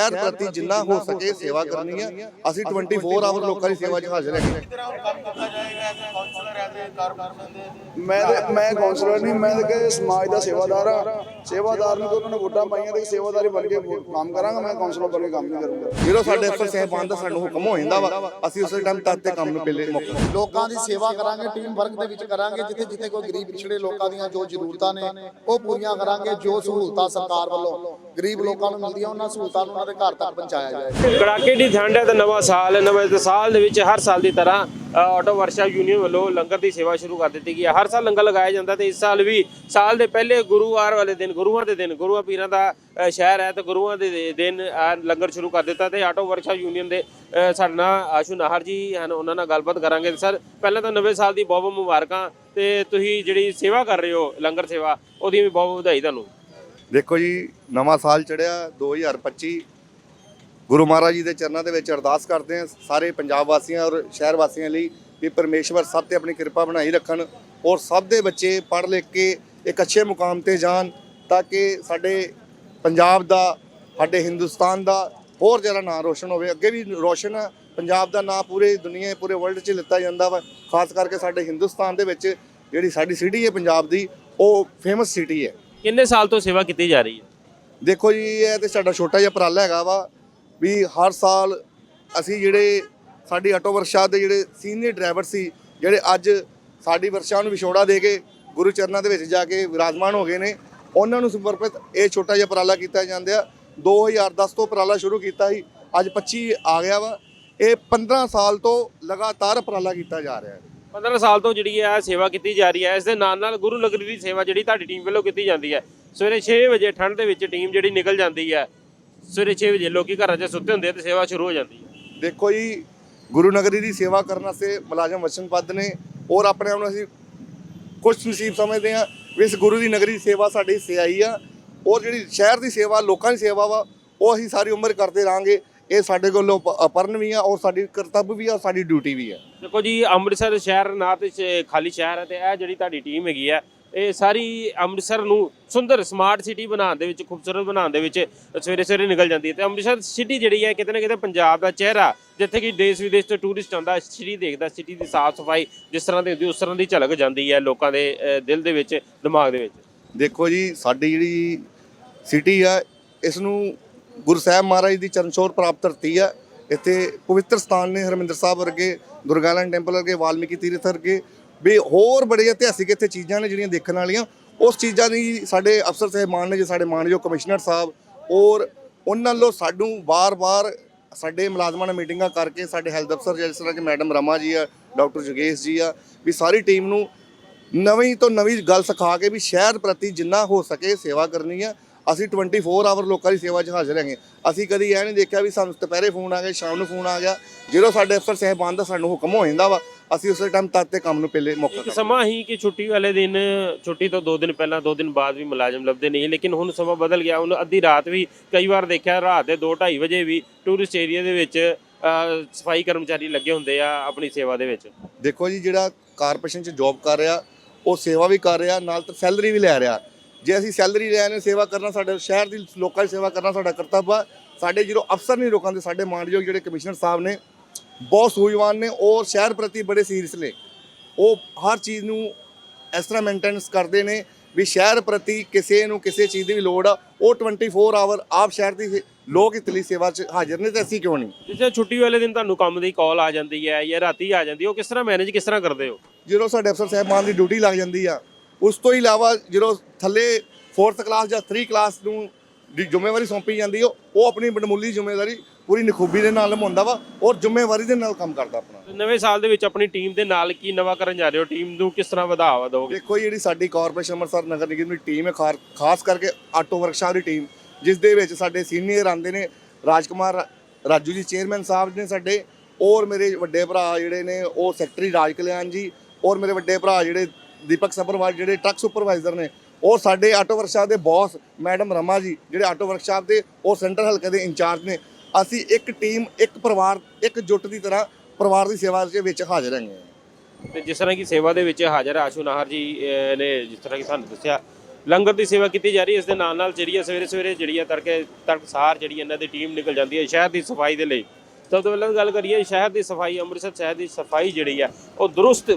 ਸ਼ਹਿਰ ਪ੍ਰਤੀ ਜਿੰਨਾ ਹੋ ਸਕੇ ਸੇਵਾ ਕਰਨੀ ਹੈ ਅਸੀਂ 24 ਆਵਰ ਲੋਕਾਂ ਦੀ ਸੇਵਾ 'ਚ ਹਾਜ਼ਰ ਹੈਗੇ ਮੈਂ ਤੇ ਮੈਂ ਕਾਉਂਸਲਰ ਨਹੀਂ ਮੈਂ ਤੇ ਸਮਾਜ ਦਾ ਸੇਵਾਦਾਰ ਆ। ਸੇਵਾਦਾਰ ਨੂੰ ਉਹਨਾਂ ਨੇ ਵੋਟਾਂ ਪਾਈਆਂ ਤੇ ਸੇਵਾਦਾਰੀ ਬਣ ਕੇ ਕੰਮ ਕਰਾਂਗਾ ਮੈਂ ਕਾਉਂਸਲਰ ਬਣ ਕੇ ਕੰਮ ਨਹੀਂ ਕਰੂੰਗਾ। ਜਦੋਂ ਸਾਡੇ ਅਫਸਰ ਸਾਹਿਬਾਨ ਦਾ ਸਾਨੂੰ ਹੁਕਮ ਹੋ ਜਾਂਦਾ ਵਾ ਅਸੀਂ ਉਸੇ ਟਾਈਮ ਤੱਕ ਤੇ ਕੰਮ ਨੂੰ ਪਹਿਲੇ ਮੁੱਕ ਲੋਕਾਂ ਦੀ ਸੇਵਾ ਕਰਾਂਗੇ ਟੀਮ ਵਰਕ ਦੇ ਵਿੱਚ ਕਰਾਂਗੇ ਜਿੱਥੇ ਜਿੱਥੇ ਕੋਈ ਗਰੀਬ ਪਿਛੜੇ ਲੋਕਾਂ ਦੀਆਂ ਜੋ ਜ਼ਰੂਰਤਾਂ ਨੇ ਉਹ ਪੂਰੀਆਂ ਕਰਾਂਗੇ ਜੋ ਸਹੂਲਤਾਂ ਸਰਕਾਰ ਵੱਲੋਂ ਗਰੀਬ ਲੋਕਾਂ ਨੂੰ ਮਿਲਦੀਆਂ ਉਹਨਾਂ ਸਹੂਲਤਾਂ ਨੂੰ ਉਹਨਾਂ ਦੇ ਘਰ ਤੱਕ ਪਹੁੰਚਾਇਆ ਜਾਏ। ਕੜਾਕੇ ਦੀ ਠੰਡ ਹੈ ਤੇ ਨਵਾਂ ਸਾਲ ਹੈ ਨਵੇਂ ਸਾਲ ਦੇ ਵਿੱਚ ਹਰ ਸਾਲ ਦੀ ਤਰ੍ਹਾਂ ਆਟੋ ਵਰਸ਼ਾ ਯੂਨੀਅਨ ਵੱਲੋਂ ਲੰਗਰ ਦੀ ਸੇਵਾ ਸ਼ੁਰੂ ਕਰ ਦਿੱਤੀ ਗਈ ਹੈ। ਹਰ ਸਾਲ ਲੰਗਰ ਲਗਾਇਆ ਜਾਂਦਾ ਤੇ ਇਸ ਸਾਲ ਵੀ ਸਾਲ ਦੇ ਪਹਿਲੇ ਗੁਰੂਵਾਰ ਵਾਲੇ ਦਿਨ ਗੁਰੂਆਂ ਦੇ ਦਿਨ ਗੁਰੂਆਂ ਪੀਰਾਂ ਦਾ ਸ਼ਹਿਰ ਹੈ ਤੇ ਗੁਰੂਆਂ ਦੇ ਦਿਨ ਲੰਗਰ ਸ਼ੁਰੂ ਕਰ ਦਿੱਤਾ ਤੇ ਆਟੋ ਵਰਸ਼ਾ ਯੂਨੀਅਨ ਦੇ ਅ, ਸਾਡੇ ਨਾਲ ਆਸ਼ੂ ਨਾਹਰ ਜੀ ਹਨ ਉਹਨਾਂ ਨਾਲ ਗੱਲਬਾਤ ਕਰਾਂਗੇ। ਸਰ ਪਹਿਲਾਂ ਤਾਂ ਨਵੇਂ ਸਾਲ ਦੀ ਬਹੁਤ ਬਹੁਤ ਮੁਬਾਰਕਾਂ ਤੇ ਤੁਸੀਂ ਜਿਹੜੀ ਸੇਵਾ ਕਰ ਰਹੇ ਹੋ ਲੰਗਰ ਸੇਵਾ ਉਹਦੀ ਵੀ ਬਹੁਤ ਬਹੁਤ ਵਧਾਈ ਤੁਹਾਨੂੰ। ਦੇਖੋ ਜੀ ਨਵਾਂ ਸਾਲ ਚੜਿਆ 2025 ਗੁਰੂ ਮਹਾਰਾਜ ਜੀ ਦੇ ਚਰਨਾਂ ਦੇ ਵਿੱਚ ਅਰਦਾਸ ਕਰਦੇ ਹਾਂ ਸਾਰੇ ਪੰਜਾਬ ਵਾਸੀਆਂ ਔਰ ਸ਼ਹਿਰ ਵਾਸੀਆਂ ਲਈ ਵੀ ਪਰਮੇਸ਼ਵਰ ਸਭ ਤੇ ਆਪਣੀ ਕਿਰਪਾ ਬਣਾਈ ਰੱਖਣ ਔਰ ਸਭ ਦੇ ਬੱਚੇ ਪੜ੍ਹ ਲਿਖ ਕੇ ਇੱਕ ਅੱਛੇ ਮੁਕਾਮ ਤੇ ਜਾਣ ਤਾਂ ਕਿ ਸਾਡੇ ਪੰਜਾਬ ਦਾ ਸਾਡੇ ਹਿੰਦੁਸਤਾਨ ਦਾ ਹੋਰ ਜ਼ਿਆਦਾ ਨਾਂ ਰੋਸ਼ਨ ਹੋਵੇ। ਅੱਗੇ ਵੀ ਰੋਸ਼ਨ ਆ। ਪੰਜਾਬ ਦਾ ਨਾਂ ਪੂਰੇ ਦੁਨੀਆ ਪੂਰੇ ਵਰਲਡ 'ਚ ਲਿੱਤਾ ਜਾਂਦਾ ਵਾ। ਖਾਸ ਕਰਕੇ ਸਾਡੇ ਹਿੰਦੁਸਤਾਨ ਦੇ ਵਿੱਚ ਜਿਹੜੀ ਸਾਡੀ ਸਿਟੀ ਹੈ ਪੰਜਾਬ ਦੀ ਉਹ ਫੇਮਸ ਸਿਟੀ ਹੈ। ਕਿੰਨੇ ਸਾਲ ਤੋਂ ਸੇਵਾ ਕੀਤੀ ਜਾ ਰਹੀ ਹੈ? ਦੇਖੋ ਜੀ ਇਹ ਤੇ ਸਾਡਾ ਛੋਟਾ ਜਿਹਾ ਉਪਰਾਲਾ ਹੈਗਾ ਵਾ। ਵੀ ਹਰ ਸਾਲ ਅਸੀਂ ਜਿਹੜੇ ਸਾਡੀ ਆਟੋ ਵਰਕਸ਼ਾਪ ਦੇ ਜਿਹੜੇ ਸੀਨੀਅਰ ਡਰਾਈਵਰ ਸੀ, ਜਿਹੜੇ ਅੱਜ ਸਾਡੀ ਵਰਕਸ਼ਾਪ ਨੂੰ ਵਿਛੋੜਾ ਦੇ ਕੇ ਗੁਰੂ ਚਰਨਾਂ ਦੇ ਵਿੱਚ ਜਾ ਕੇ ਵਿਰਾਜਮਾਨ ਹੋ ਗਏ ਨੇ, ਉਹਨਾਂ ਨੂੰ ਸਮਰਪਿਤ ਇਹ ਛੋਟਾ ਜਿਹਾ ਉਪਰਾਲਾ ਕੀਤਾ ਜਾਂਦਾ ਆ 2010 ਤੋਂ ਉਪਰਾਲਾ ਸ਼ੁਰੂ ਕੀਤਾ ਸੀ, ਅੱਜ 25 ਆ ਗਿਆ ਵਾ। ਇਹ 15 ਸਾਲ ਤੋਂ ਲਗਾਤਾਰ ਉਪਰਾਲਾ ਕੀਤਾ ਜਾ ਰਿਹਾ ਹੈ। 15 ਸਾਲ ਤੋਂ ਜਿਹੜੀ ਹੈ ਸੇਵਾ ਕੀਤੀ ਜਾ ਰਹੀ ਹੈ, ਇਸ ਦੇ ਨਾਲ ਨਾਲ ਗੁਰੂ ਨਗਰੀ ਦੀ ਸੇਵਾ ਜਿਹੜੀ ਤੁਹਾਡੀ ਟੀਮ ਵੱਲੋਂ ਕੀਤੀ ਜਾਂਦੀ ਹੈ। ਸਵੇਰੇ 6 ਵਜੇ ਠੰਡ ਦੇ ਵਿੱਚ ਟੀਮ ਜਿਹੜੀ ਨਿਕਲ ਜਾਂਦੀ ਹੈ। ਸਵੇਰੇ 6 ਵਜੇ ਲੋਕੀ ਘਰਾਂ 'ਚ ਸੁੱਤੇ ਹੁੰਦੇ ਆ ਤੇ ਸੇਵਾ ਸ਼ੁਰੂ ਹੋ ਜਾਂਦੀ ਹੈ ਦੇਖੋ ਜੀ ਗੁਰੂ ਨਗਰੀ ਦੀ ਸੇਵਾ ਕਰਨ ਵਾਸਤੇ ਮੁਲਾਜ਼ਮ ਵਚਨਬੱਧ ਨੇ ਔਰ ਆਪਣੇ ਆਪ ਨੂੰ ਅਸੀਂ ਖੁਸ਼ ਨਸੀਬ ਸਮਝਦੇ ਹਾਂ ਵੀ ਇਸ ਗੁਰੂ ਦੀ ਨਗਰੀ ਦੀ ਸੇਵਾ ਸਾਡੇ ਹਿੱਸੇ ਆਈ ਆ ਔਰ ਜਿਹੜੀ ਸ਼ਹਿਰ ਦੀ ਸੇਵਾ ਲੋਕਾਂ ਦੀ ਸੇਵਾ ਵਾ ਉਹ ਅਸੀਂ ਸਾਰੀ ਉਮਰ ਕਰਦੇ ਰਾਂਗੇ ਇਹ ਸਾਡੇ ਕੋਲੋਂ ਅਪਰਨ ਵੀ ਆ ਔਰ ਸਾਡੀ ਕਰਤੱਵ ਵੀ ਆ ਸਾਡੀ ਡਿਊਟੀ ਵੀ ਆ। ਦੇਖੋ ਜੀ ਅੰਮ੍ਰਿਤਸਰ ਸ਼ਹਿਰ ਨਾ ਤੇ ਖਾਲੀ ਸ਼ਹਿਰ ਹੈ ਤੇ ਇਹ ਜਿਹੜੀ ਤੁਹਾਡੀ ਟੀਮ ਹੈਗੀ ਹੈ ਇਹ ਸਾਰੀ ਅੰਮ੍ਰਿਤਸਰ ਨੂੰ ਸੁੰਦਰ ਸਮਾਰਟ ਸਿਟੀ ਬਣਾਉਣ ਦੇ ਵਿੱਚ, ਖੂਬਸੂਰਤ ਬਣਾਉਣ ਦੇ ਵਿੱਚ ਸਵੇਰੇ ਸਵੇਰੇ ਨਿਕਲ ਜਾਂਦੀ ਹੈ। ਤੇ ਅੰਮ੍ਰਿਤਸਰ ਸਿਟੀ ਜਿਹੜੀ ਹੈ, ਕਿਤੇ ਨਾ ਕਿਤੇ ਪੰਜਾਬ ਦਾ ਚਿਹਰਾ, ਜਿੱਥੇ ਕਿ ਦੇਸ਼ ਵਿਦੇਸ਼ ਤੋਂ ਟੂਰਿਸਟ ਆਉਂਦਾ, ਸਿਟੀ ਦੇਖਦਾ, ਸਿਟੀ ਦੀ ਸਾਫ਼ ਸਫ਼ਾਈ ਜਿਸ ਤਰ੍ਹਾਂ ਦੀ ਹੁੰਦੀ, ਉਸ ਤਰ੍ਹਾਂ ਦੀ ਝਲਕ ਜਾਂਦੀ ਹੈ ਲੋਕਾਂ ਦੇ ਦਿਲ ਦੇ ਵਿੱਚ, ਦਿਮਾਗ ਦੇ ਵਿੱਚ। ਦੇਖੋ ਜੀ, ਸਾਡੀ ਜਿਹੜੀ ਸਿਟੀ ਆ, ਇਸ ਨੂੰ ਗੁਰੂ ਸਾਹਿਬ ਮਹਾਰਾਜ ਦੀ ਚਰਨਛੋਰ ਪ੍ਰਾਪਤ ਧਰਤੀ ਆ। ਇੱਥੇ ਪਵਿੱਤਰ ਸਥਾਨ ਨੇ ਹਰਮਿੰਦਰ ਸਾਹਿਬ ਵਰਗੇ, ਦੁਰਗਾਲਨ ਟੈਂਪਲ ਵਰਗੇ, ਵਾਲਮੀਕੀ ਤੀਰਥ ਵਰਗੇ ਵੀ ਹੋਰ ਬੜੀਆਂ ਇਤਿਹਾਸਿਕ ਇੱਥੇ ਚੀਜ਼ਾਂ ਨੇ ਜਿਹੜੀਆਂ ਦੇਖਣ ਵਾਲੀਆਂ। ਉਸ ਚੀਜ਼ਾਂ ਦੀ ਸਾਡੇ ਅਫਸਰ ਸਾਹਿਬਾਨ ਨੇ, ਜੇ ਸਾਡੇ ਮਾਨਯੋਗ ਕਮਿਸ਼ਨਰ ਸਾਹਿਬ ਔਰ ਉਹਨਾਂ ਵੱਲੋਂ ਸਾਨੂੰ ਵਾਰ-ਵਾਰ ਸਾਡੇ ਮੁਲਾਜ਼ਮਾਂ ਨਾਲ ਮੀਟਿੰਗਾਂ ਕਰਕੇ ਸਾਡੇ ਹੈਲਥ ਅਫਸਰ ਜਿਸ ਤਰ੍ਹਾਂ ਕਿ ਮੈਡਮ ਰਮਾ ਜੀ ਆ, ਡਾਕਟਰ ਜੋਗੇਸ਼ ਜੀ ਆ, ਵੀ ਸਾਰੀ ਟੀਮ ਨੂੰ ਨਵੀਂ ਤੋਂ ਨਵੀਂ ਗੱਲ ਸਿਖਾ ਕੇ ਵੀ ਸ਼ਹਿਰ ਪ੍ਰਤੀ ਜਿੰਨਾ ਹੋ ਸਕੇ ਸੇਵਾ ਕਰਨੀ ਆ। ਅਸੀਂ 24 ਆਵਰ ਲੋਕਾਂ ਦੀ ਸੇਵਾ 'ਚ ਹਾਜ਼ਰ ਹੈਗੇ। ਅਸੀਂ ਕਦੀ ਇਹ ਨਹੀਂ ਦੇਖਿਆ ਵੀ ਸਾਨੂੰ ਦੁਪਹਿਰੇ ਫੋਨ ਆ ਗਿਆ, ਸ਼ਾਮ ਨੂੰ ਫੋਨ ਆ ਗਿਆ। ਜਦੋਂ ਸਾਡੇ ਅਫਸਰ ਸਾਹਿਬਾਨ ਦਾ ਸਾਨੂੰ ਹੁਕਮ ਹੋ ਜਾਂਦਾ ਵਾ ਅਸੀਂ ਉਸੇ ਟਾਈਮ ਤੱਕ ਤੇ ਕੰਮ ਨੂੰ ਪਹਿਲੇ ਮੁੱਕ ਇੱਕ ਸਮਾਂ ਹੀ ਕਿ ਛੁੱਟੀ ਵਾਲੇ ਦਿਨ ਛੁੱਟੀ ਤੋਂ 2 ਦਿਨ ਪਹਿਲਾਂ 2 ਦਿਨ ਬਾਅਦ ਵੀ ਮੁਲਾਜ਼ਮ ਲੱਭਦੇ ਨਹੀਂ। ਲੇਕਿਨ ਹੁਣ ਸਮਾਂ ਬਦਲ ਗਿਆ। ਹੁਣ ਅੱਧੀ ਰਾਤ ਵੀ ਕਈ ਵਾਰ ਦੇਖਿਆ ਰਾਤ ਦੇ 2:30 ਵਜੇ ਵੀ ਟੂਰਿਸਟ ਏਰੀਆ ਦੇ ਵਿੱਚ ਸਫ਼ਾਈ ਕਰਮਚਾਰੀ ਲੱਗੇ ਹੁੰਦੇ ਆ ਆਪਣੀ ਸੇਵਾ ਦੇ ਵਿੱਚ। ਦੇਖੋ ਜੀ ਜਿਹੜਾ ਕਾਰਪੋਰੇਸ਼ਨ 'ਚ ਜੌਬ ਕਰ ਰਿਹਾ ਉਹ ਸੇਵਾ ਵੀ ਕਰ ਰਿਹਾ ਨਾਲ ਤਾਂ ਸੈਲਰੀ ਵੀ ਲੈ ਰਿਹਾ। ਜੇ ਅਸੀਂ ਸੈਲਰੀ ਲੈ ਨੇ ਸੇਵਾ ਕਰਨਾ ਸਾਡੇ ਸ਼ਹਿਰ ਦੀ ਲੋਕਾਂ ਦੀ ਸੇਵਾ ਕਰਨਾ ਸਾਡਾ ਕਰਤੱਵ ਆ। ਸਾਡੇ ਜਦੋਂ ਅਫਸਰ ਨਹੀਂ ਰੋਕਾਂ ਦੇ ਸਾਡੇ ਮਾਨਯੋਗ ਜਿਹੜੇ ਕਮਿਸ਼ਨਰ ਸਾਹਿਬ ਨੇ ਬਹੁਤ ਸੂਝਵਾਨ ਨੇ ਔਰ ਸ਼ਹਿਰ ਪ੍ਰਤੀ ਬੜੇ ਸੀਰੀਅਸ ਨੇ। ਉਹ ਹਰ ਚੀਜ਼ ਨੂੰ ਇਸ ਤਰ੍ਹਾਂ ਮੇਨਟੇਨੈਂਸ ਕਰਦੇ ਨੇ ਵੀ ਸ਼ਹਿਰ ਪ੍ਰਤੀ ਕਿਸੇ ਨੂੰ ਕਿਸੇ ਚੀਜ਼ ਦੀ ਵੀ ਲੋੜ ਆ ਉਹ 24 ਆਵਰ ਆਪ ਸ਼ਹਿਰ ਦੀ ਲੋਕ ਇਤਲੀ ਸੇਵਾ 'ਚ ਹਾਜ਼ਰ ਨੇ ਤੇ ਅਸੀਂ ਕਿਉਂ ਨਹੀਂ? ਜਿਵੇਂ ਛੁੱਟੀ ਵਾਲੇ ਦਿਨ ਤੁਹਾਨੂੰ ਕੰਮ ਦੀ ਕਾਲ ਆ ਜਾਂਦੀ ਹੈ ਜਾਂ ਰਾਤੀ ਆ ਜਾਂਦੀ ਹੈ ਉਹ ਕਿਸ ਤਰ੍ਹਾਂ ਮੈਨੇਜ ਕਿਸ ਤਰ੍ਹਾਂ ਕਰਦੇ ਹੋ? ਜਦੋਂ ਸਾਡੇ ਅਫਸਰ ਸਾਹਿਬਾਨ ਦੀ ਡਿਊਟੀ ਲੱਗ ਜਾਂਦੀ ਆ ਉਸ ਤੋਂ ਇਲਾਵਾ ਜਦੋਂ ਥੱਲੇ 4th ਕਲਾਸ ਜਾਂ 3 ਕਲਾਸ ਨੂੰ ਜ਼ਿੰਮੇਵਾਰੀ ਸੌਂਪੀ ਜਾਂਦੀ ਉਹ ਆਪਣੀ ਬੜਮੁੱਲੀ ਜ਼ਿੰਮੇਵਾਰੀ ਪੂਰੀ ਨਖੂਬੀ ਦੇ ਨਾਲ ਨਿਭਾਉਂਦਾ ਵਾ ਔਰ ਜ਼ਿੰਮੇਵਾਰੀ ਦੇ ਨਾਲ ਕੰਮ ਕਰਦਾ ਆਪਣਾ। ਨਵੇਂ ਸਾਲ ਦੇ ਵਿੱਚ ਆਪਣੀ ਟੀਮ ਦੇ ਨਾਲ ਕੀ ਨਵਾਂ ਕਰਨ ਜਾ ਰਹੇ ਹੋ? ਟੀਮ ਨੂੰ ਕਿਸ ਤਰ੍ਹਾਂ ਵਧਾਵਾ ਦਿਓਗੇ? ਦੇਖੋ ਜਿਹੜੀ ਸਾਡੀ ਕਾਰਪੋਰੇਸ਼ਨ ਅੰਮ੍ਰਿਤਸਰ ਨਗਰ ਨਿਗਮ ਦੀ ਟੀਮ ਹੈ ਖਾਰ- ਖਾਸ ਕਰਕੇ ਆਟੋ ਵਰਕਸ਼ਾਪ ਦੀ ਟੀਮ ਜਿਸ ਦੇ ਵਿੱਚ ਸਾਡੇ ਸੀਨੀਅਰ ਆਂਦੇ ਨੇ ਰਾਜਕੁਮਾਰ ਰਾਜੂ ਜੀ ਚੇਅਰਮੈਨ ਸਾਹਿਬ ਨੇ ਸਾਡੇ ਔਰ ਮੇਰੇ ਵੱਡੇ ਭਰਾ ਜਿਹੜੇ ਨੇ ਉਹ ਸੈਕਟਰੀ ਰਾਜ ਕਲਿਆਣ ਜੀ ਔਰ ਮੇਰੇ ਵੱਡੇ ਭਰਾ ਜਿਹੜੇ ਦੀਪਕ ਸਬਰਵਾਲ ਜਿਹੜੇ ਟਰੱਕ ਸੁਪਰਵਾਈਜ਼ਰ ਨੇ ਔਰ ਸਾਡੇ ਆਟੋ ਵਰਕਸ਼ਾਪ ਦੇ ਬੌਸ ਮੈਡਮ ਰਮਾ ਜੀ ਜਿਹੜੇ ਆਟੋ ਵਰਕਸ਼ਾਪ ਦੇ ਔਰ ਸੈਂਟਰ ਹਲਕੇ ਦੇ ਇੰਚਾਰਜ ਨੇ ਅਸੀਂ ਇੱਕ ਟੀਮ ਇੱਕ ਪਰਿਵਾਰ ਇੱਕ ਜੁੱਟ ਦੀ ਤਰ੍ਹਾਂ ਪਰਿਵਾਰ ਦੀ ਸੇਵਾ ਦੇ ਵਿੱਚ ਹਾਜ਼ਰ ਹੈਗੇ ਹਾਂ। ਤੇ ਜਿਸ ਤਰ੍ਹਾਂ ਕਿ ਸੇਵਾ ਦੇ ਵਿੱਚ ਹਾਜ਼ਰ ਆਸ਼ੂ ਨਾਹਰ ਜੀ ਅਹ, ਨੇ ਜਿਸ ਤਰ੍ਹਾਂ ਕਿ ਤੁਹਾਨੂੰ ਦੱਸਿਆ ਲੰਗਰ ਦੀ ਸੇਵਾ ਕੀਤੀ ਜਾ ਰਹੀ ਹੈ ਇਸ ਦੇ ਨਾਲ ਨਾਲ ਜਿਹੜੀ ਹੈ ਸਵੇਰੇ ਸਵੇਰੇ ਜਿਹੜੀ ਹੈ ਤੜਕੇ ਤੜਕਸਾਰ ਜਿਹੜੀ ਇਹਨਾਂ ਦੀ ਟੀਮ ਨਿਕਲ ਜਾਂਦੀ ਹੈ ਸ਼ਹਿਰ ਦੀ ਸਫ਼ਾਈ ਦੇ ਲਈ। ਸਭ ਤੋਂ ਪਹਿਲਾਂ ਗੱਲ ਕਰੀਏ ਸ਼ਹਿਰ ਦੀ ਸਫ਼ਾਈ ਅੰਮ੍ਰਿਤਸਰ ਸ਼ਹਿਰ ਦੀ ਸਫ਼ਾਈ ਜਿਹੜੀ ਹੈ ਉਹ ਦਰੁਸਤ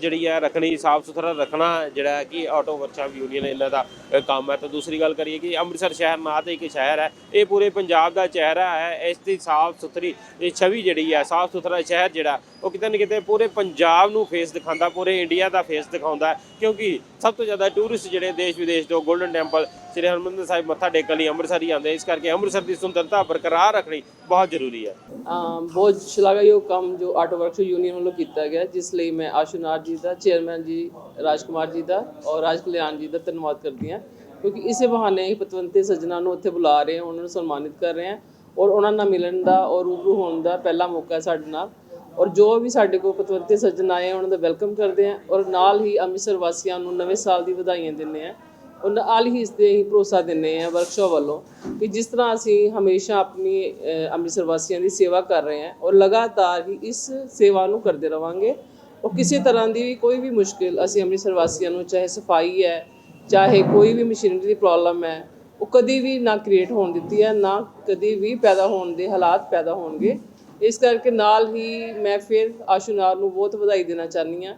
ਜਿਹੜੀ ਹੈ ਰੱਖਣੀ, ਸਾਫ਼ ਸੁਥਰਾ ਰੱਖਣਾ, ਜਿਹੜਾ ਕਿ ਆਟੋ ਵਰਕਸ਼ਾਪ ਯੂਨੀਅਨ ਇਹਨਾਂ ਦਾ ਕੰਮ ਹੈ। ਤਾਂ ਦੂਸਰੀ ਗੱਲ ਕਰੀਏ ਕਿ ਅੰਮ੍ਰਿਤਸਰ ਸ਼ਹਿਰ ਨਾ ਤੇ ਇੱਕ ਸ਼ਹਿਰ ਹੈ। ਇਹ ਪੂਰੇ ਪੰਜਾਬ ਦਾ ਚਿਹਰਾ ਹੈ। ਇਸ ਦੀ ਸਾਫ਼ ਸੁਥਰੀ, ਇਹ ਛਵੀ ਜਿਹੜੀ ਹੈ ਸਾਫ਼ ਸੁਥਰਾ ਸ਼ਹਿਰ ਜਿਹੜਾ ਉਹ ਕਿਤੇ ਨਾ ਕਿਤੇ ਪੂਰੇ ਪੰਜਾਬ ਨੂੰ ਫੇਸ ਦਿਖਾਉਂਦਾ, ਪੂਰੇ ਇੰਡੀਆ ਦਾ ਫੇਸ ਦਿਖਾਉਂਦਾ ਕਿਉਂਕਿ ਸਭ ਤੋਂ ਜ਼ਿਆਦਾ ਟੂਰਿਸਟ ਜਿਹੜੇ ਦੇਸ਼ ਵਿਦੇਸ਼ ਤੋਂ ਗੋਲਡਨ ਟੈਂਪਲ ਸ੍ਰੀ ਹਰਿਮੰਦਰ ਸਾਹਿਬ ਮੱਥਾ ਟੇਕਣ ਲਈ ਅੰਮ੍ਰਿਤਸਰ ਹੀ ਆਉਂਦੇ ਇਸ ਕਰਕੇ ਅੰਮ੍ਰਿਤਸਰ ਦੀ ਸੁੰਦਰਤਾ ਬਰਕਰਾਰ ਰੱਖਣੀ ਬਹੁਤ ਜ਼ਰੂਰੀ ਹੈ। ਬਹੁਤ ਸ਼ਲਾਘਾਯੋਗ ਕੰਮ ਜੋ ਆਰਟ ਵਰਕਸ ਯੂਨੀਅਨ ਵੱਲੋਂ ਕੀਤਾ ਗਿਆ, ਜਿਸ ਲਈ ਮੈਂ ਆਸ਼ੂਨਾਥ ਜੀ ਦਾ ਚੇਅਰਮੈਨ ਜੀ ਰਾਜਕੁਮਾਰ ਜੀ ਦਾ ਔਰ ਰਾਜ ਕਲਿਆਣ ਜੀ ਦਾ ਧੰਨਵਾਦ ਕਰਦੀ ਹਾਂ। ਕਿਉਂਕਿ ਇਸੇ ਬਹਾਨੇ ਹੀ ਪਤਵੰਤੇ ਸੱਜਣਾ ਨੂੰ ਉੱਥੇ ਬੁਲਾ ਰਹੇ ਹਾਂ, ਉਹਨਾਂ ਨੂੰ ਸਨਮਾਨਿਤ ਕਰ ਰਹੇ ਹਾਂ। ਔਰ ਉਹਨਾਂ ਨਾਲ ਮਿਲਣ ਦਾ ਔਰ ਰੂਬਰੂ ਹੋਣ ਦਾ ਪਹਿਲਾ ਮੌਕਾ ਹੈ ਸਾਡੇ ਨਾਲ ਔਰ ਜੋ ਵੀ ਸਾਡੇ ਕੋਲ ਪਤਵੰਤੇ ਸੱਜਣ ਆਏ ਆ, ਉਹਨਾਂ ਦਾ ਵੈਲਕਮ ਕਰਦੇ ਹਾਂ ਔਰ ਨਾਲ ਹੀ ਅੰਮ੍ਰਿਤਸਰ ਵਾਸੀਆਂ ਨੂੰ ਨਵੇਂ ਸਾਲ ਦੀ ਵਧਾਈਆਂ ਦਿੰਦੇ ਹਾਂ ਔਰ ਨਾਲ ਹੀ ਇਸ ਦੇ ਹੀ ਭਰੋਸਾ ਦਿੰਦੇ ਆ ਵਰਕਸ਼ਾਪ ਵੱਲੋਂ ਕਿ ਜਿਸ ਤਰ੍ਹਾਂ ਅਸੀਂ ਹਮੇਸ਼ਾ ਆਪਣੀ ਅੰਮ੍ਰਿਤਸਰ ਵਾਸੀਆਂ ਦੀ ਸੇਵਾ ਕਰ ਰਹੇ ਹਾਂ ਔਰ ਲਗਾਤਾਰ ਹੀ ਇਸ ਸੇਵਾ ਨੂੰ ਕਰਦੇ ਰਵਾਂਗੇ। ਔਰ ਕਿਸੇ ਤਰ੍ਹਾਂ ਦੀ ਵੀ ਕੋਈ ਵੀ ਮੁਸ਼ਕਿਲ ਅਸੀਂ ਅੰਮ੍ਰਿਤਸਰ ਵਾਸੀਆਂ ਨੂੰ ਚਾਹੇ ਸਫ਼ਾਈ ਹੈ ਚਾਹੇ ਕੋਈ ਵੀ ਮਸ਼ੀਨਰੀ ਦੀ ਪ੍ਰੋਬਲਮ ਹੈ ਉਹ ਕਦੀ ਵੀ ਨਾ ਕ੍ਰੀਏਟ ਹੋਣ ਦਿੱਤੀ ਹੈ ਨਾ ਕਦੀ ਵੀ ਪੈਦਾ ਹੋਣ ਦੇ ਹਾਲਾਤ ਪੈਦਾ ਹੋਣਗੇ। ਇਸ ਕਰਕੇ ਨਾਲ ਹੀ ਮੈਂ ਫਿਰ ਆਸ਼ੂਨਾਰ ਨੂੰ ਬਹੁਤ ਵਧਾਈ ਦੇਣਾ ਚਾਹੁੰਦੀ ਹਾਂ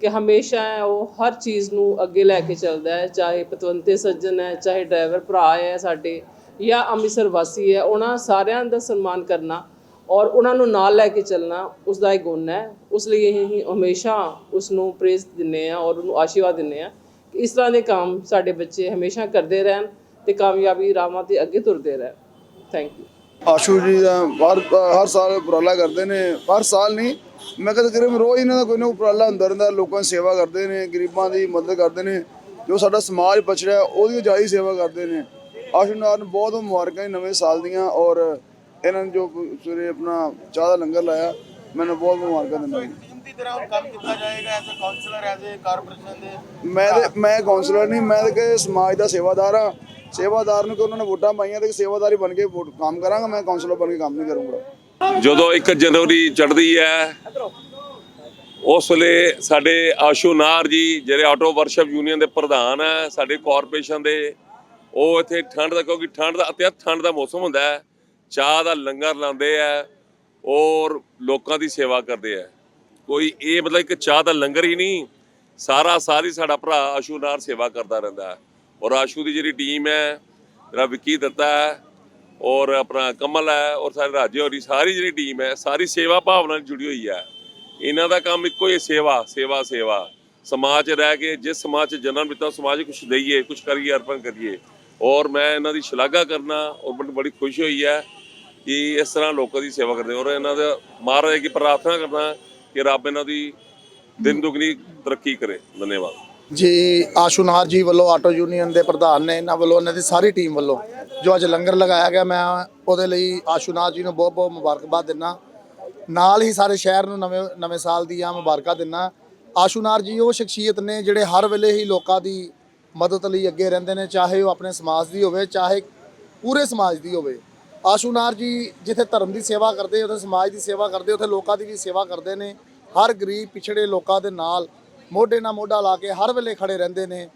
ਕਿ ਹਮੇਸ਼ਾ ਉਹ ਹਰ ਚੀਜ਼ ਨੂੰ ਅੱਗੇ ਲੈ ਕੇ ਚੱਲਦਾ ਹੈ, ਚਾਹੇ ਪਤਵੰਤੇ ਸੱਜਣ ਹੈ, ਚਾਹੇ ਡਰਾਈਵਰ ਭਰਾ ਹੈ ਸਾਡੇ ਜਾਂ ਅੰਮ੍ਰਿਤਸਰ ਵਾਸੀ ਹੈ, ਉਹਨਾਂ ਸਾਰਿਆਂ ਦਾ ਸਨਮਾਨ ਕਰਨਾ ਔਰ ਉਹਨਾਂ ਨੂੰ ਨਾਲ ਲੈ ਕੇ ਚੱਲਣਾ ਉਸ ਦਾ ਇੱਕ ਗੁਣ ਹੈ। ਉਸ ਲਈ ਅਸੀਂ ਹਮੇਸ਼ਾ ਉਸ ਨੂੰ ਪ੍ਰੇਜ਼ ਦਿੰਨੇ ਆ ਔਰ ਉਹਨੂੰ ਆਸ਼ੀਰਵਾਦ ਦਿੰਨੇ ਆ ਕਿ ਇਸ ਤਰ੍ਹਾਂ ਦੇ ਕੰਮ ਸਾਡੇ ਬੱਚੇ ਹਮੇਸ਼ਾ ਕਰਦੇ ਰਹਿਣ ਤੇ ਕਾਮਯਾਬੀ ਰਾਹਾਂ ਤੇ ਅੱਗੇ ਤੁਰਦੇ ਰਹਿਣ। ਥੈਂਕ ਯੂ ਆਸ਼ੂ ਜੀ ਦਾ ਹਰ ਹਰ ਸਾਲ ਉਪਰਾਲਾ ਕਰਦੇ ਨੇ ਹਰ ਸਾਲ ਨਹੀਂ। ਮੈਂ ਕਦੇ ਕਰੇ ਰੋਜ਼ ਇਹਨਾਂ ਦਾ ਕੋਈ ਨਾ ਉਪਰਾਲਾ ਹੁੰਦਾ ਰਹਿੰਦਾ ਲੋਕਾਂ ਦੀ ਸੇਵਾ ਕਰਦੇ ਨੇ ਗਰੀਬਾਂ ਦੀ ਮਦਦ ਕਰਦੇ ਨੇ। ਜੋ ਸਾਡਾ ਸਮਾਜ ਪਛੜਿਆ ਉਹਦੀ ਜਾਈ ਸੇਵਾ ਕਰਦੇ ਨੇ। ਆਸ਼ੂ ਨਾਰ ਨੂੰ ਬਹੁਤ ਮੁਬਾਰਕਾਂ ਨਵੇਂ ਸਾਲ ਦੀਆਂ ਔਰ ਇਹਨਾਂ ਨੇ ਜੋ ਸਵੇਰੇ ਆਪਣਾ ਚਾਹ ਦਾ ਲੰਗਰ ਲਾਇਆ ਮੈਨੂੰ ਬਹੁਤ ਮੁਬਾਰਕਾਂ ਦਿੰਦਾ ਦੀ ਤਰ੍ਹਾਂ ਕੰਮ ਕੀਤਾ ਜਾਏਗਾ as a councillor as a corporation ਦੇ? ਮੈਂ ਮੈਂ ਕਾਉਂਸਲਰ ਨਹੀਂ ਮੈਂ ਕਿ ਸਮਾਜ ਦਾ ਸੇਵਾਦਾਰ ਆ ਸੇਵਾਦਾਰ ਨੂੰ ਕਿ ਉਹਨਾਂ ਨੇ ਵੋਟਾਂ ਪਾਈਆਂ ਤੇ ਸੇਵਾਦਾਰੀ ਬਣ ਕੇ ਵੋਟ- ਕੰਮ ਕਰਾਂਗਾ, ਮੈਂ ਕਾਉਂਸਲਰ ਬਣ ਕੇ ਕੰਮ ਨਹੀਂ ਕਰੂੰਗਾ। ਜਦੋਂ 1 ਜਨਵਰੀ ਚੜ੍ਹਦੀ ਹੈ, ਉਸ ਵੇਲੇ ਸਾਡੇ ਆਸ਼ੂ ਨਾਰ ਜੀ, ਜਿਹੜੇ ਆਟੋ ਵਰਕਸ਼ਾਪ ਯੂਨੀਅਨ ਦੇ ਪ੍ਰਧਾਨ ਹੈ, ਸਾਡੇ ਕਾਰਪੋਰੇਸ਼ਨ ਦੇ, ਉਹ ਇੱਥੇ ਠੰਡ ਦਾ, ਕਿਉਂਕਿ ਠੰਡ ਦਾ, ਅਤਿਅੰਤ ਠੰਡ ਦਾ ਮੌਸਮ ਹੁੰਦਾ ਹੈ, ਚਾਹ ਦਾ ਲੰਗਰ ਲਾਉਂਦੇ ਆ ਔਰ ਲੋਕਾਂ ਦੀ ਸੇਵਾ ਕਰਦੇ ਆ ਕੋਈ ਇਹ ਮਤਲਬ ਕਿ ਚਾਹ ਦਾ ਲੰਗਰ ਹੀ ਨਹੀਂ, ਸਾਰਾ ਸਾਰੀ ਸਾਡਾ ਭਰਾ ਆਸ਼ੂ ਨਾਰ ਸੇਵਾ ਕਰਦਾ ਰਹਿੰਦਾ ਹੈ। ਔਰ ਆਸ਼ੂ ਦੀ ਜਿਹੜੀ ਟੀਮ ਹੈ, ਜਿਹੜਾ ਵਿੱਕੀ ਦਿੱਤਾ ਹੈ, ਔਰ ਆਪਣਾ ਕਮਲ ਹੈ, ਔਰ ਸਾਰੇ ਰਾਜੇ ਹੋਰੀ, ਸਾਰੀ ਜਿਹੜੀ ਟੀਮ ਹੈ, ਸਾਰੀ ਸੇਵਾ ਭਾਵਨਾ ਨਾਲ ਜੁੜੀ ਹੋਈ ਹੈ। ਇਹਨਾਂ ਦਾ ਕੰਮ ਇੱਕੋ ਹੀ ਸੇਵਾ ਸੇਵਾ ਸੇਵਾ। ਸਮਾਜ 'ਚ ਰਹਿ ਕੇ, ਜਿਸ ਸਮਾਜ 'ਚ ਜਨਮ ਦਿੱਤਾ ਉਸ ਸਮਾਜ 'ਚ ਕੁਝ ਦਈਏ ਕੁਝ ਕਰੀਏ, ਅਰਪਣ ਕਰੀਏ। ਔਰ ਮੈਂ ਇਹਨਾਂ ਦੀ ਸ਼ਲਾਘਾ ਕਰਨਾ, ਔਰ ਮੈਨੂੰ ਬੜੀ ਖੁਸ਼ੀ ਹੋਈ ਹੈ ਕਿ ਇਸ ਤਰ੍ਹਾਂ ਲੋਕਾਂ ਦੀ ਸੇਵਾ ਕਰਦੇ ਔਰ ਇਹਨਾਂ ਦਾ ਮਹਾਰਾਜ ਕੀ ਪ੍ਰਾਰਥਨਾ ਕਰਨਾ ਕਿ ਰੱਬ ਇਹਨਾਂ ਦੀ ਦਿਨ ਦੁਗਣੀ ਤਰੱਕੀ ਕਰੇ। ਧੰਨਵਾਦ। ਜੀ ਆਸ਼ੂਨਾਰ ਜੀ ਵੱਲੋਂ ਆਟੋ ਯੂਨੀਅਨ ਦੇ ਪ੍ਰਧਾਨ ਨੇ ਇਹਨਾਂ ਵੱਲੋਂ, ਇਹਨਾਂ ਦੀ ਸਾਰੀ ਟੀਮ ਵੱਲੋਂ, ਜੋ ਅੱਜ ਲੰਗਰ ਲਗਾਇਆ ਗਿਆ, ਮੈਂ ਉਹਦੇ ਲਈ ਆਸ਼ੂਨਾਰ ਜੀ ਨੂੰ ਬਹੁਤ ਬਹੁਤ ਮੁਬਾਰਕਬਾਦ ਦਿੰਦਾ ਨਾਲ ਹੀ ਸਾਰੇ ਸ਼ਹਿਰ ਨੂੰ ਨਵੇਂ ਨਵੇਂ ਸਾਲ ਦੀਆਂ ਮੁਬਾਰਕਾਂ ਦਿੰਦਾ ਆਸ਼ੂਨਾਰ ਜੀ, ਉਹ ਸ਼ਖਸੀਅਤ ਨੇ ਜਿਹੜੇ ਹਰ ਵੇਲੇ ਹੀ ਲੋਕਾਂ ਦੀ ਮਦਦ ਲਈ ਅੱਗੇ ਰਹਿੰਦੇ ਨੇ, ਚਾਹੇ ਉਹ ਆਪਣੇ ਸਮਾਜ ਦੀ ਹੋਵੇ, ਚਾਹੇ ਪੂਰੇ ਸਮਾਜ ਦੀ ਹੋਵੇ। ਆਸ਼ੂਨਾਰ ਜੀ ਜਿੱਥੇ ਧਰਮ ਦੀ ਸੇਵਾ ਕਰਦੇ, ਉੱਥੇ ਸਮਾਜ ਦੀ ਸੇਵਾ ਕਰਦੇ, ਉੱਥੇ ਲੋਕਾਂ ਦੀ ਵੀ ਸੇਵਾ ਕਰਦੇ ਨੇ। ਹਰ ਗਰੀਬ ਪਿਛੜੇ ਲੋਕਾਂ ਦੇ ਨਾਲ ਮੋਢੇ ਨਾਲ ਮੋਢਾ ਲਾ ਕੇ ਹਰ ਵੇਲੇ ਖੜੇ ਰਹਿੰਦੇ ਨੇ।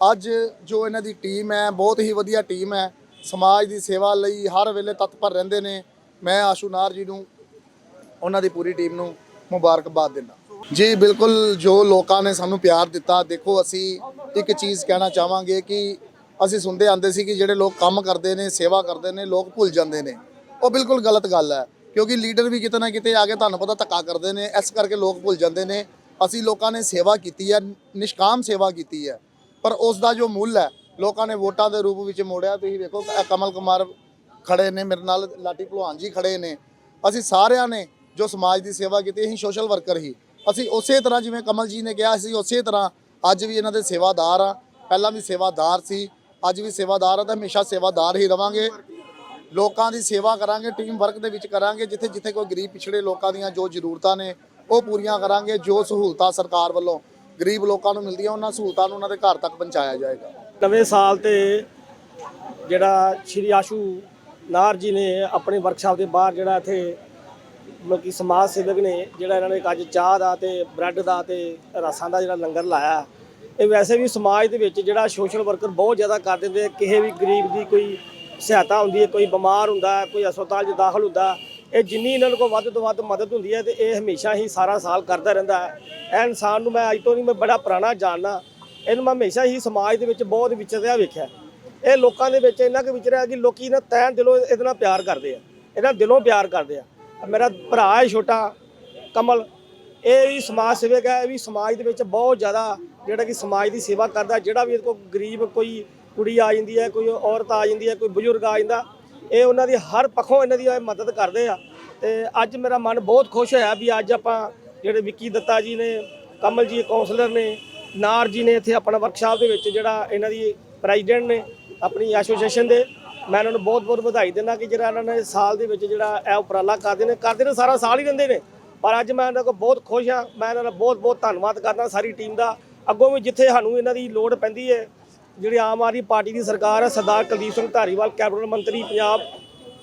ਅੱਜ ਜੋ ਇਹਨਾਂ ਦੀ ਟੀਮ ਹੈ, ਬਹੁਤ ਹੀ ਵਧੀਆ ਟੀਮ ਹੈ। ਸਮਾਜ ਦੀ ਸੇਵਾ ਲਈ ਹਰ ਵੇਲੇ ਤਤਪਰ ਰਹਿੰਦੇ ਨੇ। ਮੈਂ ਆਸ਼ੂਨਾਰ ਜੀ ਨੂੰ, ਉਹਨਾਂ ਦੀ ਪੂਰੀ ਟੀਮ ਨੂੰ ਮੁਬਾਰਕਬਾਦ ਦਿੰਦਾ। ਜੀ, ਬਿਲਕੁਲ ਜੋ ਲੋਕਾਂ ਨੇ ਸਾਨੂੰ ਪਿਆਰ ਦਿੱਤਾ, ਦੇਖੋ ਅਸੀਂ ਇੱਕ ਚੀਜ਼ ਕਹਿਣਾ ਚਾਹਾਂਗੇ ਕਿ ਅਸੀਂ ਸੁਣਦੇ ਆਂਦੇ ਸੀ ਕਿ ਜਿਹੜੇ ਲੋਕ ਕੰਮ ਕਰਦੇ ਨੇ, ਸੇਵਾ ਕਰਦੇ ਨੇ, ਲੋਕ ਭੁੱਲ ਜਾਂਦੇ ਨੇ। ਉਹ ਬਿਲਕੁਲ ਗਲਤ ਗੱਲ ਹੈ, ਕਿਉਂਕਿ ਲੀਡਰ ਵੀ ਕਿਤੇ ਨਾ ਕਿਤੇ ਆ ਕੇ ਤੁਹਾਨੂੰ ਪਤਾ ਧੱਕਾ ਕਰਦੇ ਨੇ, ਇਸ ਕਰਕੇ ਲੋਕ ਭੁੱਲ ਜਾਂਦੇ ਨੇ। ਅਸੀਂ ਲੋਕਾਂ ਨੇ ਸੇਵਾ ਕੀਤੀ ਹੈ, ਨਿਸ਼ਕਾਮ ਸੇਵਾ ਕੀਤੀ ਹੈ। ਪਰ ਉਸ ਦਾ ਜੋ ਮੁੱਲ ਹੈ, ਲੋਕਾਂ ਨੇ ਵੋਟਾਂ ਦੇ ਰੂਪ ਵਿੱਚ ਮੋੜਿਆ। ਤੁਸੀਂ ਵੇਖੋ ਕਮਲ ਕੁਮਾਰ ਖੜੇ ਨੇ, ਮੇਰੇ ਨਾਲ ਲਾਟੀ ਭਲਵਾਨ ਜੀ ਖੜੇ ਨੇ। ਅਸੀਂ ਸਾਰਿਆਂ ਨੇ ਜੋ ਸਮਾਜ ਦੀ ਸੇਵਾ ਕੀਤੀ, ਅਸੀਂ ਸੋਸ਼ਲ ਵਰਕਰ ਹੀ। ਅਸੀਂ ਉਸੇ ਤਰ੍ਹਾਂ ਜਿਵੇਂ ਕਮਲ ਜੀ ਨੇ ਕਿਹਾ, ਅਸੀਂ ਉਸੇ ਤਰ੍ਹਾਂ ਅੱਜ ਵੀ ਇਹਨਾਂ ਦੇ ਸੇਵਾਦਾਰ ਆ ਪਹਿਲਾਂ ਵੀ ਸੇਵਾਦਾਰ ਸੀ, ਅੱਜ ਵੀ ਸੇਵਾਦਾਰ ਆ ਤਾਂ ਹਮੇਸ਼ਾ ਸੇਵਾਦਾਰ ਹੀ ਰਵਾਂਗੇ। ਲੋਕਾਂ ਦੀ ਸੇਵਾ ਕਰਾਂਗੇ, ਟੀਮ ਵਰਕ ਦੇ ਵਿੱਚ ਕਰਾਂਗੇ ਜਿੱਥੇ ਜਿੱਥੇ ਕੋਈ ਗਰੀਬ ਪਿਛੜੇ ਲੋਕਾਂ ਦੀਆਂ ਜੋ ਜ਼ਰੂਰਤਾਂ ਨੇ ਉਹ ਪੂਰੀਆਂ ਕਰਾਂਗੇ ਜੋ ਸਹੂਲਤਾਂ ਸਰਕਾਰ ਵੱਲੋਂ ਗਰੀਬ ਲੋਕਾਂ ਨੂੰ ਮਿਲਦੀਆਂ, ਉਹਨਾਂ ਸਹੂਲਤਾਂ ਨੂੰ ਉਹਨਾਂ ਦੇ ਘਰ ਤੱਕ ਪਹੁੰਚਾਇਆ ਜਾਏਗਾ। ਨਵੇਂ ਸਾਲ ਤੇ ਜਿਹੜਾ ਸ਼੍ਰੀ ਆਸ਼ੂ ਨਾਰ ਜੀ ਨੇ ਆਪਣੀ ਵਰਕਸ਼ਾਪ ਦੇ ਬਾਹਰ ਜਿਹੜਾ ਇੱਥੇ ਮਤਲਬ ਕਿ ਸਮਾਜ ਸੇਵਕ ਨੇ, ਜਿਹੜਾ ਇਹਨਾਂ ਨੇ ਅੱਜ ਚਾਹ ਦਾ ਤੇ ਬ੍ਰੈਡ ਦਾ ਤੇ ਰਸਾਂ ਦਾ ਜਿਹੜਾ ਲੰਗਰ ਲਾਇਆ, ਇਹ ਵੈਸੇ ਵੀ ਸਮਾਜ ਦੇ ਵਿੱਚ ਜਿਹੜਾ ਸੋਸ਼ਲ ਵਰਕਰ ਬਹੁਤ ਜ਼ਿਆਦਾ ਕਰ ਦਿੰਦੇ ਕਿਸੇ ਵੀ ਗਰੀਬ ਦੀ ਕੋਈ ਸਹਾਇਤਾ ਹੁੰਦੀ ਹੈ, ਕੋਈ ਬਿਮਾਰ ਹੁੰਦਾ, ਕੋਈ ਹਸਪਤਾਲ 'ਚ ਦਾਖਲ ਹੁੰਦਾ ਇਹ ਜਿੰਨੀ ਇਹਨਾਂ ਨੂੰ ਕੋਲ ਵੱਧ ਤੋਂ ਵੱਧ ਮਦਦ ਹੁੰਦੀ ਹੈ ਤੇ ਇਹ ਹਮੇਸ਼ਾ ਹੀ ਸਾਰਾ ਸਾਲ ਕਰਦਾ ਰਹਿੰਦਾ ਹੈ। ਇਹ ਇਨਸਾਨ ਨੂੰ ਮੈਂ ਅੱਜ ਤੋਂ ਨਹੀਂ, ਮੈਂ ਬੜਾ ਪੁਰਾਣਾ ਜਾਣਨਾ ਇਹਨੂੰ ਮੈਂ ਹਮੇਸ਼ਾ ਹੀ ਸਮਾਜ ਦੇ ਵਿੱਚ ਬਹੁਤ ਵਿਚਰਿਆ ਵੇਖਿਆ ਇਹ ਲੋਕਾਂ ਦੇ ਵਿੱਚ ਇੰਨਾ ਕੁ ਵਿਚਰਿਆ ਕਿ ਲੋਕੀ ਨਾ ਤੈਨ ਦਿਲੋਂ ਇਹਦੇ ਨਾਲ ਪਿਆਰ ਕਰਦੇ ਆ। ਇਹਨਾਂ ਦਿਲੋਂ ਪਿਆਰ ਕਰਦੇ ਆ। ਮੇਰਾ ਭਰਾ ਹੈ ਛੋਟਾ, ਕਮਲ। ਇਹ ਵੀ ਸਮਾਜ ਸੇਵਕ ਹੈ, ਇਹ ਵੀ ਸਮਾਜ ਦੇ ਵਿੱਚ ਬਹੁਤ ਜ਼ਿਆਦਾ ਜਿਹੜਾ ਕਿ ਸਮਾਜ ਦੀ ਸੇਵਾ ਕਰਦਾ ਜਿਹੜਾ ਵੀ ਇਹਦੇ ਕੋਲ ਗਰੀਬ ਕੋਈ ਕੁੜੀ ਆ ਜਾਂਦੀ ਹੈ, ਕੋਈ ਔਰਤ ਆ ਜਾਂਦੀ ਹੈ, ਕੋਈ ਬਜ਼ੁਰਗ ਆ ਜਾਂਦਾ ਇਹ ਉਹਨਾਂ ਦੀ ਹਰ ਪੱਖੋਂ ਇਹਨਾਂ ਦੀ ਇਹ ਮਦਦ ਕਰਦੇ ਆ। ਤੇ ਅੱਜ ਮੇਰਾ ਮਨ ਬਹੁਤ ਖੁਸ਼ ਹੋਇਆ ਵੀ ਅੱਜ ਆਪਾਂ ਜਿਹੜੇ ਵਿੱਕੀ ਦੱਤਾ ਜੀ ਨੇ, ਕਮਲ ਜੀ ਕਾਉਂਸਲਰ ਨੇ, ਨਾਰ ਜੀ ਨੇ ਇੱਥੇ ਆਪਣਾ ਵਰਕਸ਼ਾਪ ਦੇ ਵਿੱਚ ਜਿਹੜਾ ਇਹਨਾਂ ਦੀ ਪ੍ਰੈਜ਼ੀਡੈਂਟ ਨੇ ਆਪਣੀ ਐਸੋਸੀਏਸ਼ਨ ਦੇ, ਮੈਂ ਇਹਨਾਂ ਨੂੰ ਬਹੁਤ ਬਹੁਤ ਵਧਾਈ ਦਿੰਦਾ ਕਿ ਜਿਹੜਾ ਇਹਨਾਂ ਨੇ ਸਾਲ ਦੇ ਵਿੱਚ ਜਿਹੜਾ ਇਹ ਉਪਰਾਲਾ ਕਰਦੇ ਨੇ ਕਰਦੇ ਨੇ ਸਾਰਾ ਸਾਲ ਹੀ ਰਹਿੰਦੇ ਨੇ। ਪਰ ਅੱਜ ਮੈਂ ਇਹਨਾਂ ਕੋਲ ਬਹੁਤ ਖੁਸ਼ ਹਾਂ, ਮੈਂ ਇਹਨਾਂ ਦਾ ਬਹੁਤ ਬਹੁਤ ਧੰਨਵਾਦ ਕਰਦਾ ਸਾਰੀ ਟੀਮ ਦਾ। ਅੱਗੋਂ ਵੀ ਜਿੱਥੇ ਸਾਨੂੰ ਇਹਨਾਂ ਦੀ ਲੋੜ ਪੈਂਦੀ ਹੈ ਜਿਹੜੀ ਆਮ ਆਦਮੀ ਪਾਰਟੀ ਦੀ ਸਰਕਾਰ ਹੈ, ਸਰਦਾਰ ਕੁਲਦੀਪ ਸਿੰਘ ਧਾਰੀਵਾਲ, ਕੈਬਨਿਟ ਮੰਤਰੀ ਪੰਜਾਬ,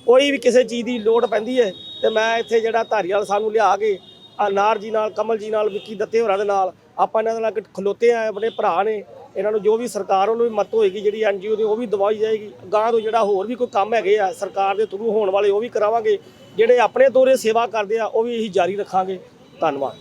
ਕੋਈ ਵੀ ਕਿਸੇ ਚੀਜ਼ ਦੀ ਲੋੜ ਪੈਂਦੀ ਹੈ ਤੇ ਮੈਂ ਇੱਥੇ ਜਿਹੜਾ ਧਾਰੀਵਾਲ ਸਾਨੂੰ ਲਿਆ ਕੇ ਅਨਾਰ ਜੀ ਨਾਲ, ਕਮਲ ਜੀ ਨਾਲ, ਵਿੱਕੀ ਦੱਤੇ ਹੋਰਾਂ ਦੇ ਨਾਲ, ਆਪਾਂ ਇਹਨਾਂ ਦੇ ਨਾਲ ਖਲੋਤੇ ਆ, ਆਪਣੇ ਭਰਾ ਨੇ, ਇਹਨਾਂ ਨੂੰ ਜੋ ਵੀ ਸਰਕਾਰ ਵੱਲੋਂ ਵੀ ਮਦਦ ਹੋਏਗੀ, ਜਿਹੜੀ ਐਨਜੀਓ ਦੀ ਉਹ ਵੀ ਦਵਾਈ ਜਾਏਗੀ ਗਾਂ ਤੋਂ ਜਿਹੜਾ ਹੋਰ ਵੀ ਕੋਈ ਕੰਮ ਹੈਗੇ ਆ, ਸਰਕਾਰ ਦੇ ਥਰੂ ਹੋਣ ਵਾਲੇ ਉਹ ਵੀ ਕਰਾਵਾਂਗੇ, ਜਿਹੜੇ ਆਪਣੇ ਦੌਰੇ ਸੇਵਾ ਕਰਦੇ ਆ, ਉਹ ਵੀ ਇਹੀ ਜਾਰੀ ਰੱਖਾਂਗੇ, ਧੰਨਵਾਦ।